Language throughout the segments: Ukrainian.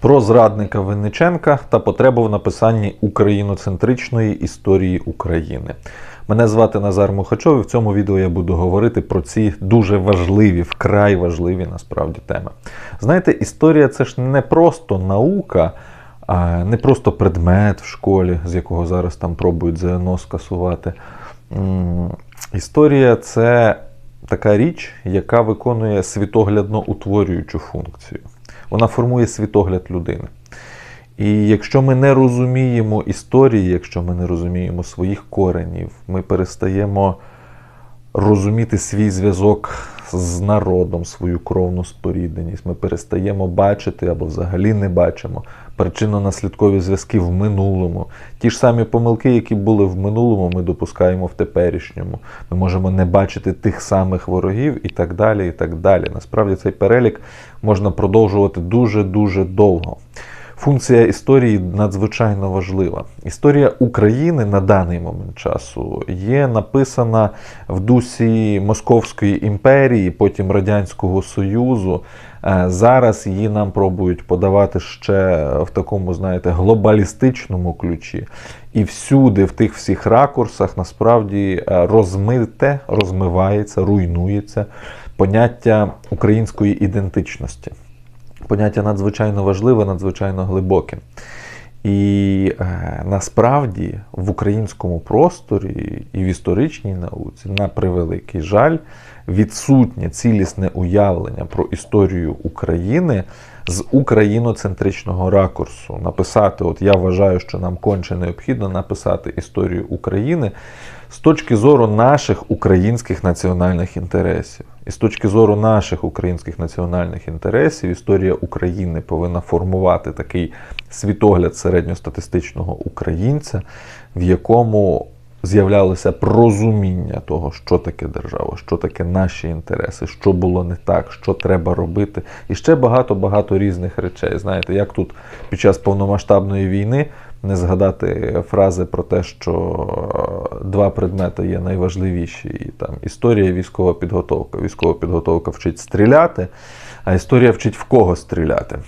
про зрадника Винниченка та потребу в написанні україноцентричної історії України. Мене звати Назар Мухачов, і в цьому відео я буду говорити про ці дуже важливі, вкрай важливі насправді теми. Знаєте, історія це ж не просто наука, а не просто предмет в школі, з якого зараз там пробують ЗНО скасувати. Історія це така річ, яка виконує світоглядно утворюючу функцію. Вона формує світогляд людини. І якщо ми не розуміємо історії, якщо ми не розуміємо своїх коренів, ми перестаємо розуміти свій зв'язок з народом, свою кровну спорідненість. Ми перестаємо бачити або взагалі не бачимо причинно-наслідкові зв'язки в минулому. Ті ж самі помилки, які були в минулому, ми допускаємо в теперішньому. Ми можемо не бачити тих самих ворогів і так далі. і так далі. Насправді цей перелік можна продовжувати дуже-дуже довго. Функція історії надзвичайно важлива. Історія України на даний момент часу є написана в дусі Московської імперії, потім Радянського Союзу. Е, Зараз її нам пробують подавати ще в такому, знаєте, глобалістичному ключі. І всюди, в тих всіх ракурсах, насправді е, розмите, розмивається, руйнується поняття української ідентичності поняття надзвичайно важливе, надзвичайно глибоке. І е, насправді в українському просторі і в історичній науці, на превеликий жаль, відсутнє цілісне уявлення про історію України з україноцентричного ракурсу. Написати, от я вважаю, що нам конче необхідно написати історію України з точки зору наших українських національних інтересів. І з точки зору наших українських національних інтересів, історія України повинна формувати такий світогляд середньостатистичного українця, в якому з'являлося розуміння того, що таке держава, що таке наші інтереси, що було не так, що треба робити, і ще багато-багато різних речей. Знаєте, як тут під час повномасштабної війни не згадати фрази про те, що е, два предмети є найважливіші. І там історія, і військова підготовка. Військова підготовка вчить стріляти, а історія вчить в кого стріляти.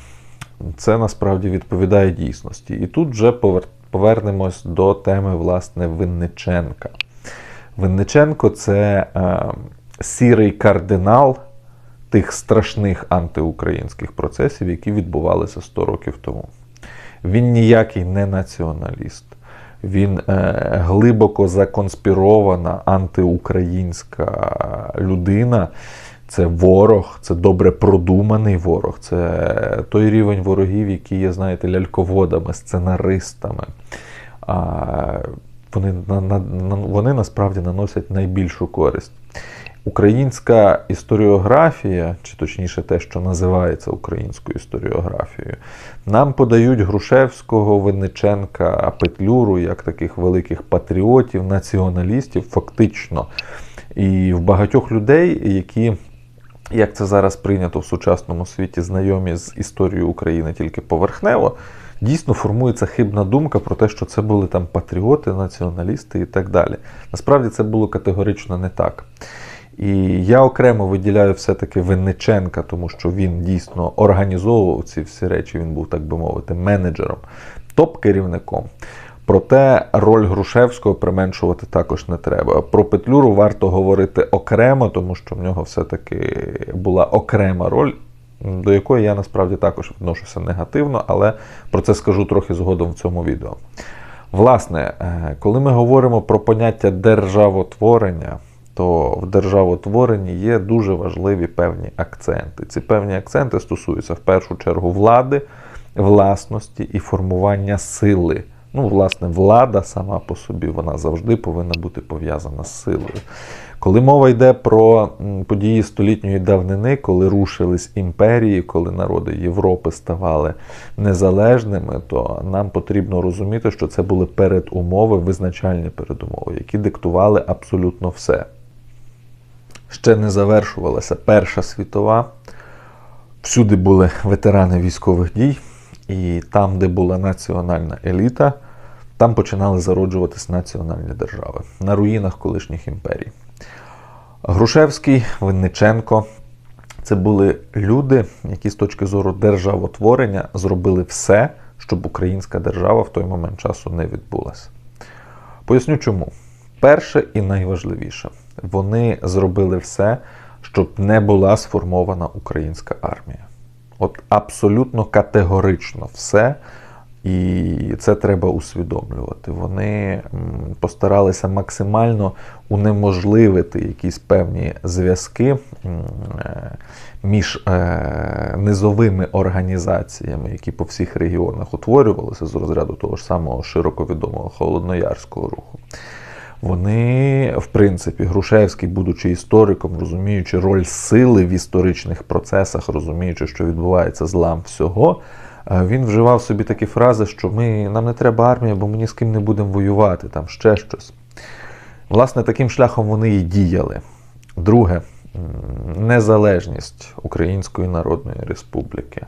Це насправді відповідає дійсності. І тут вже повернемось до теми власне Винниченка. Винниченко це е, сірий кардинал тих страшних антиукраїнських процесів, які відбувалися 100 років тому. Він ніякий не націоналіст. Він е, глибоко законспірована антиукраїнська людина. Це ворог, це добре продуманий ворог, це той рівень ворогів, які є, знаєте, ляльководами, сценаристами. А, вони, вони насправді наносять найбільшу користь. Українська історіографія, чи точніше те, що називається українською історіографією, нам подають Грушевського, Винниченка, Петлюру як таких великих патріотів, націоналістів, фактично. І в багатьох людей, які, як це зараз прийнято в сучасному світі, знайомі з історією України тільки поверхнево, дійсно формується хибна думка про те, що це були там патріоти, націоналісти і так далі. Насправді це було категорично не так. І я окремо виділяю все-таки Винниченка, тому що він дійсно організовував ці всі речі, він був, так би мовити, менеджером, топ-керівником. Проте роль Грушевського применшувати також не треба. Про Петлюру варто говорити окремо, тому що в нього все-таки була окрема роль, до якої я насправді також відношуся негативно, але про це скажу трохи згодом в цьому відео. Власне, е, коли ми говоримо про поняття державотворення, то в державотворенні є дуже важливі певні акценти. Ці певні акценти стосуються в першу чергу влади, власності і формування сили. Ну, власне, влада сама по собі вона завжди повинна бути пов'язана з силою. Коли мова йде про події столітньої давнини, коли рушились імперії, коли народи Європи ставали незалежними, то нам потрібно розуміти, що це були передумови, визначальні передумови, які диктували абсолютно все. Ще не завершувалася Перша світова. Всюди були ветерани військових дій, і там, де була національна еліта, там починали зароджуватись національні держави на руїнах колишніх імперій. Грушевський, Винниченко Це були люди, які з точки зору державотворення зробили все, щоб українська держава в той момент часу не відбулася. Поясню чому. Перше і найважливіше, вони зробили все, щоб не була сформована українська армія. От абсолютно категорично все. І це треба усвідомлювати. Вони постаралися максимально унеможливити якісь певні зв'язки е, між е, низовими організаціями, які по всіх регіонах утворювалися з розряду того ж самого широко відомого холодноярського руху. Вони, в принципі, Грушевський, будучи істориком, розуміючи роль сили в історичних процесах, розуміючи, що відбувається злам всього, е, він вживав собі такі фрази, що ми, нам не треба армія, бо ми ні з ким не будемо воювати, там ще щось. Власне, таким шляхом вони і діяли. Друге, незалежність Української Народної Республіки.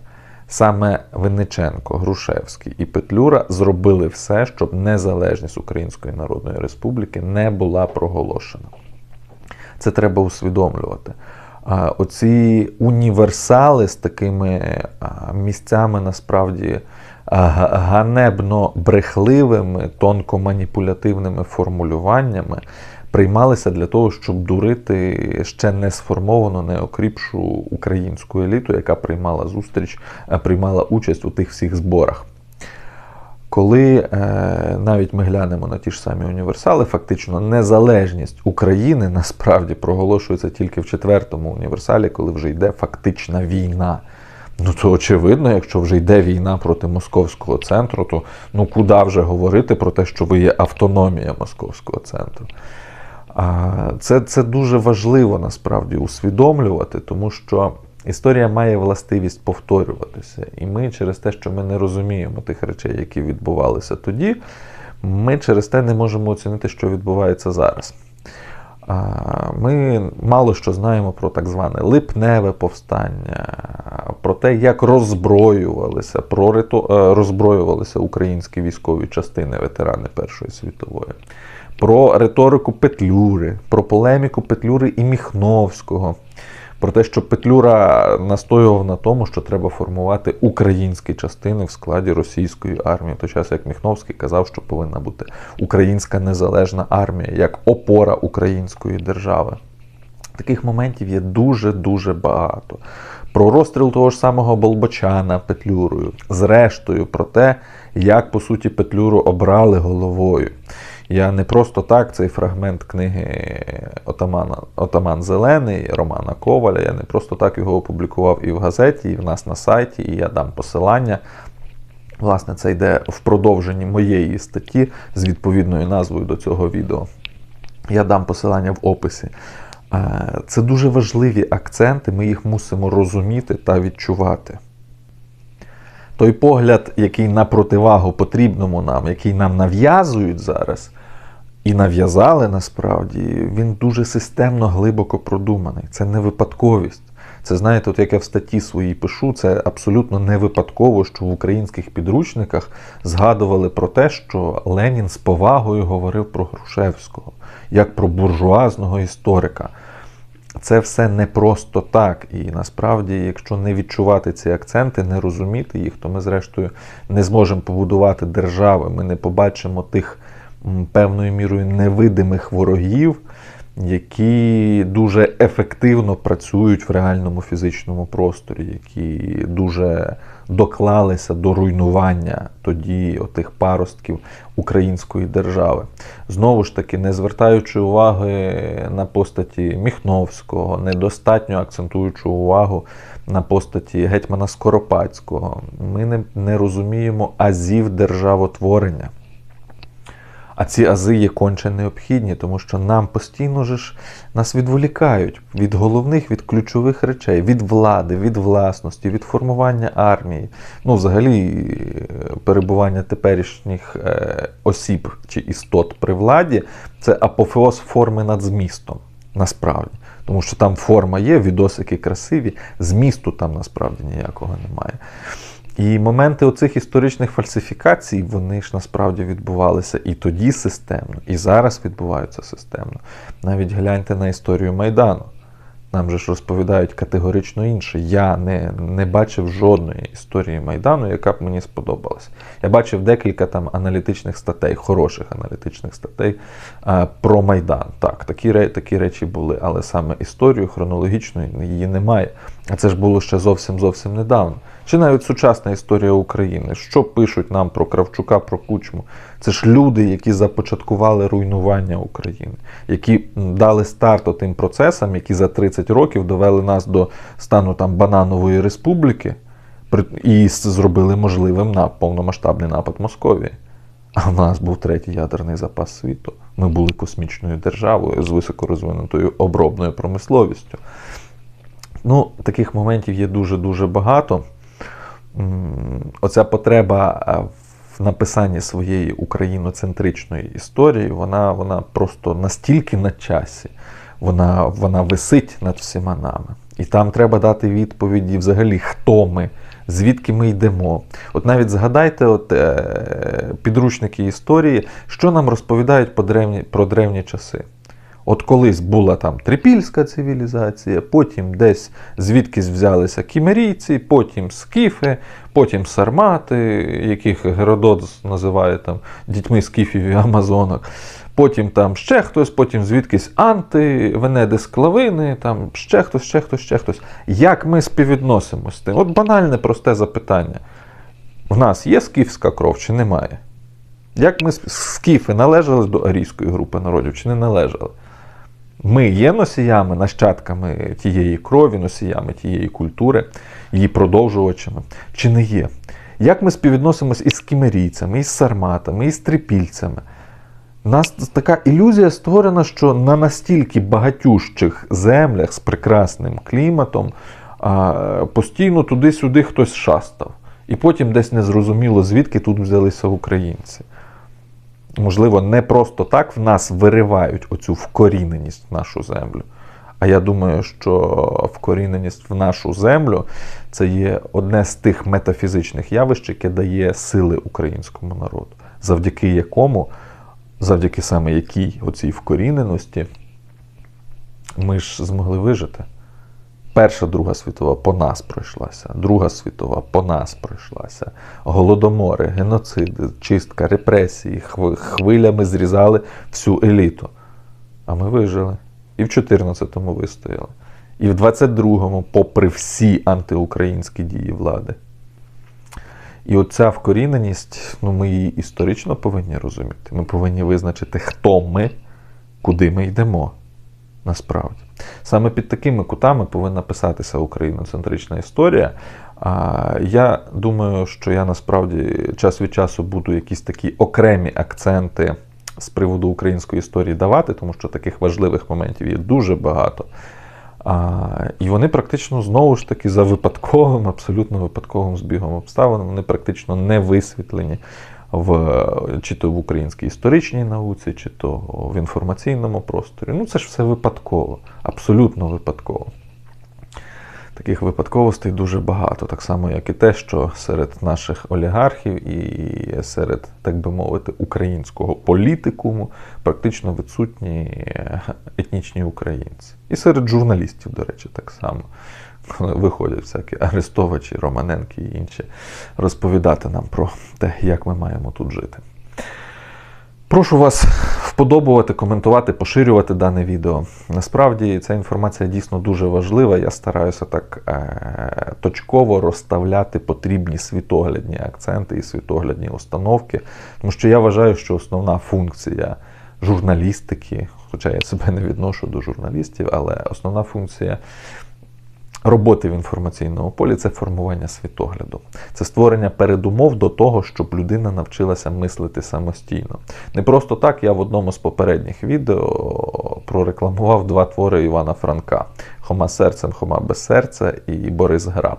Саме Винниченко, Грушевський і Петлюра зробили все, щоб незалежність Української Народної Республіки не була проголошена. Це треба усвідомлювати. Оці універсали з такими місцями насправді ганебно брехливими, тонко маніпулятивними формулюваннями приймалися для того, щоб дурити ще не сформовану, не окріпшу українську еліту, яка приймала зустріч, е, приймала участь у тих всіх зборах. Коли е, навіть ми глянемо на ті ж самі універсали, фактично незалежність України насправді проголошується тільки в четвертому універсалі, коли вже йде фактична війна. Ну, то очевидно, якщо вже йде війна проти московського центру, то ну куди вже говорити про те, що ви є автономія московського центру. Це, Це дуже важливо насправді усвідомлювати, тому що. Історія має властивість повторюватися. І ми через те, що ми не розуміємо тих речей, які відбувалися тоді, ми через те не можемо оцінити, що відбувається зараз. Ми мало що знаємо про так зване липневе повстання, про те, як роззброювалися, про риту... роззброювалися українські військові частини ветерани Першої світової про риторику Петлюри, про полеміку Петлюри і Міхновського, про те, що Петлюра настоював на тому, що треба формувати українські частини в складі російської армії. В той час як Міхновський казав, що повинна бути українська незалежна армія як опора української держави. Таких моментів є дуже-дуже багато. Про розстріл того ж самого Болбочана Петлюрою, зрештою, про те, як по суті Петлюру обрали головою. Я не просто так цей фрагмент книги Отамана, Отаман Зелений Романа Коваля. Я не просто так його опублікував і в газеті, і в нас на сайті, і я дам посилання. Власне, це йде в продовженні моєї статті з відповідною назвою до цього відео. Я дам посилання в описі. Е, це дуже важливі акценти, ми їх мусимо розуміти та відчувати. Той погляд, який на противагу потрібному нам, який нам нав'язують зараз, і нав'язали насправді, він дуже системно, глибоко продуманий. Це не випадковість. Це знаєте, от як я в статті своїй пишу, це абсолютно не випадково, що в українських підручниках згадували про те, що Ленін з повагою говорив про Грушевського, як про буржуазного історика. Це все не просто так. І насправді, якщо не відчувати ці акценти, не розуміти їх, то ми, зрештою, не зможемо побудувати держави. Ми не побачимо тих певною мірою невидимих ворогів, які дуже ефективно працюють в реальному фізичному просторі, які дуже доклалися до руйнування тоді отих паростків української держави. Знову ж таки, не звертаючи уваги на постаті Міхновського, недостатньо акцентуючи увагу на постаті гетьмана Скоропадського, ми не, не розуміємо азів державотворення. А ці ази є конче необхідні, тому що нам постійно ж нас відволікають від головних, від ключових речей, від влади, від власності, від формування армії. Ну, взагалі, перебування теперішніх е, осіб чи істот при владі це апофеоз форми над змістом. Насправді. Тому що там форма є, відосики красиві, змісту там насправді ніякого немає. І моменти оцих історичних фальсифікацій, вони ж насправді відбувалися і тоді системно, і зараз відбуваються системно. Навіть гляньте на історію Майдану. нам же ж розповідають категорично інше. Я не, не бачив жодної історії Майдану, яка б мені сподобалась. Я бачив декілька там аналітичних статей, хороших аналітичних статей а, про Майдан. Так, такі, такі речі були, але саме історію хронологічної її немає. А це ж було ще зовсім зовсім недавно. Чи навіть сучасна історія України. Що пишуть нам про Кравчука, про Кучму? Це ж люди, які започаткували руйнування України, які дали старт тим процесам, які за 30 років довели нас до стану там бананової республіки і зробили можливим на повномасштабний напад Московії. А в нас був третій ядерний запас світу. Ми були космічною державою з високорозвинутою обробною промисловістю. Ну, таких моментів є дуже-дуже багато. Оця потреба в написанні своєї україноцентричної історії, вона, вона просто настільки на часі, вона, вона висить над всіма нами. І там треба дати відповіді взагалі, хто ми, звідки ми йдемо. От навіть згадайте от, е, підручники історії, що нам розповідають по древні, про древні часи. От колись була там трипільська цивілізація, потім десь звідкись взялися кімерійці, потім скіфи, потім сармати, яких Геродот називає там дітьми скіфів і амазонок. Потім там ще хтось, потім звідкись анти, венеди склавини, там ще хтось, ще хтось, ще хтось. Як ми співвідносимося з тим? От банальне просте запитання. В нас є скіфська кров чи немає? Як ми скіфи належали до арійської групи народів чи не належали? Ми є носіями, нащадками тієї крові, носіями тієї культури, її продовжувачами, чи не є? Як ми співвідносимось із кімерійцями, із сарматами, із трипільцями? У нас така ілюзія створена, що на настільки багатющих землях з прекрасним кліматом постійно туди-сюди хтось шастав. І потім десь незрозуміло, звідки тут взялися українці. Можливо, не просто так в нас виривають оцю вкоріненість в нашу землю. А я думаю, що вкоріненість в нашу землю це є одне з тих метафізичних явищ, яке дає сили українському народу, завдяки якому, завдяки саме якій оцій вкоріненості, ми ж змогли вижити. Перша Друга світова по нас пройшлася, Друга світова по нас пройшлася. Голодомори, геноциди, чистка, репресії, хвилями зрізали всю еліту. А ми вижили. І в 14-му вистояли. І в 22-му, попри всі антиукраїнські дії влади. І оця вкоріненість, ну ми її історично повинні розуміти. Ми повинні визначити, хто ми, куди ми йдемо насправді. Саме під такими кутами повинна писатися україноцентрична історія. Я думаю, що я насправді час від часу буду якісь такі окремі акценти з приводу української історії давати, тому що таких важливих моментів є дуже багато. А, і вони практично знову ж таки за випадковим, абсолютно випадковим збігом обставин, вони практично не висвітлені в, чи то в українській історичній науці, чи то в інформаційному просторі. Ну, це ж все випадково, абсолютно випадково. Таких випадковостей дуже багато, так само, як і те, що серед наших олігархів і серед, так би мовити, українського політикуму практично відсутні етнічні українці. І серед журналістів, до речі, так само. Коли виходять всякі Арестовичі, Романенки і інші розповідати нам про те, як ми маємо тут жити. Прошу вас вподобувати, коментувати, поширювати дане відео. Насправді ця інформація дійсно дуже важлива. Я стараюся так е- точково розставляти потрібні світоглядні акценти і світоглядні установки, тому що я вважаю, що основна функція журналістики, хоча я себе не відношу до журналістів, але основна функція роботи в інформаційному полі це формування світогляду, це створення передумов до того, щоб людина навчилася мислити самостійно. Не просто так я в одному з попередніх відео прорекламував два твори Івана Франка: Хома серцем, Хома без серця і Борис Граб.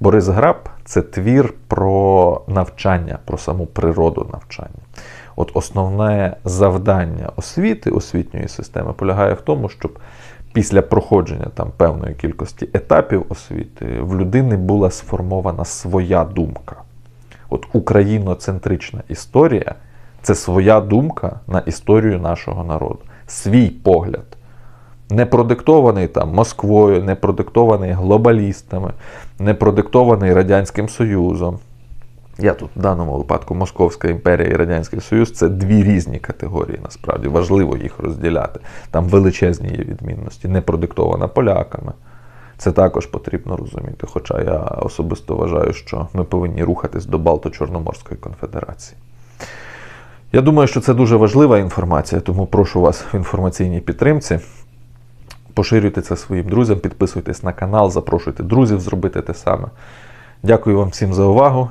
Борис Граб це твір про навчання, про саму природу навчання. От основне завдання освіти, освітньої системи полягає в тому, щоб після проходження там певної кількості етапів освіти в людини була сформована своя думка. От україноцентрична історія це своя думка на історію нашого народу, свій погляд. Не продиктований там Москвою, не продиктований глобалістами, не продиктований Радянським Союзом. Я тут в даному випадку Московська імперія і Радянський Союз це дві різні категорії, насправді важливо їх розділяти. Там величезні є відмінності, не продиктована поляками. Це також потрібно розуміти. Хоча я особисто вважаю, що ми повинні рухатись до Балто-Чорноморської конфедерації. Я думаю, що це дуже важлива інформація, тому прошу вас в інформаційній підтримці. Поширюйте це своїм друзям, підписуйтесь на канал, запрошуйте друзів зробити те саме. Дякую вам всім за увагу